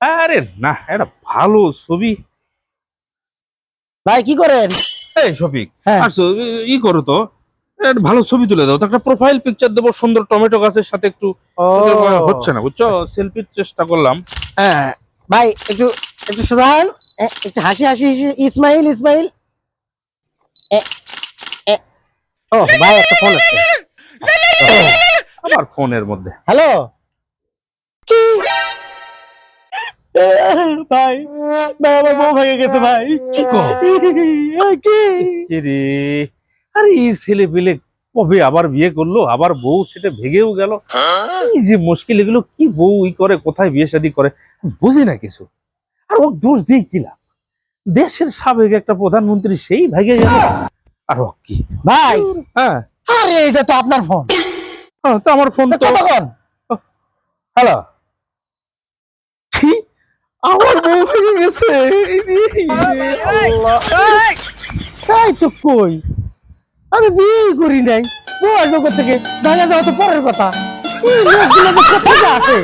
আরে না এটা ভালো ছবি ভাই কি করেন এই শফিক হ্যাঁ। আসো ই- করো তো একটা ভালো ছবি তুলে দাও তো একটা প্রোফাইল পিকচার দেবো সুন্দর টমেটো গাছের সাথে একটু হচ্ছে না বুঝছ সেলফির চেষ্টা করলাম হ্যাঁ ভাই একটু একটু। এ, একটু হাসি হাসি। ইসমাইল ইসমাইল। ও ভাই একটা ফোন আসছে আবার ফোনের মধ্যে হ্যালো ভাই ভাই আমার বউ ভেঙে গেছে ভাই। কি রে? আরে এই ছেলে পেলে কবে আবার বিয়ে করল? আবার বউ সেটা ভেঙেও গেল। এই যে মুশকিল এগুলো কি বউ ই করে? কোথায় বিয়ে শাদী করে? বুঝি না কিছু। আর ও দোষ দিয়ে কি লাভ? দেশের সাবেক একটা প্রধানমন্ত্রী সেই ভেঙে গেল। আর ও কি? ভাই! হ্যাঁ। আরে এটা তো আপনার ফোন হ্যাঁ, তো আমার ফোন তো হ্যালো? আমার বউ ভেঙে গেছে। এই রে, আল্লাহ। তাই তো কই? আমি বিয়ে করি নাই। বউ আসব থেকে ভাঙা যাওয়া তো পরের কথা। আসে?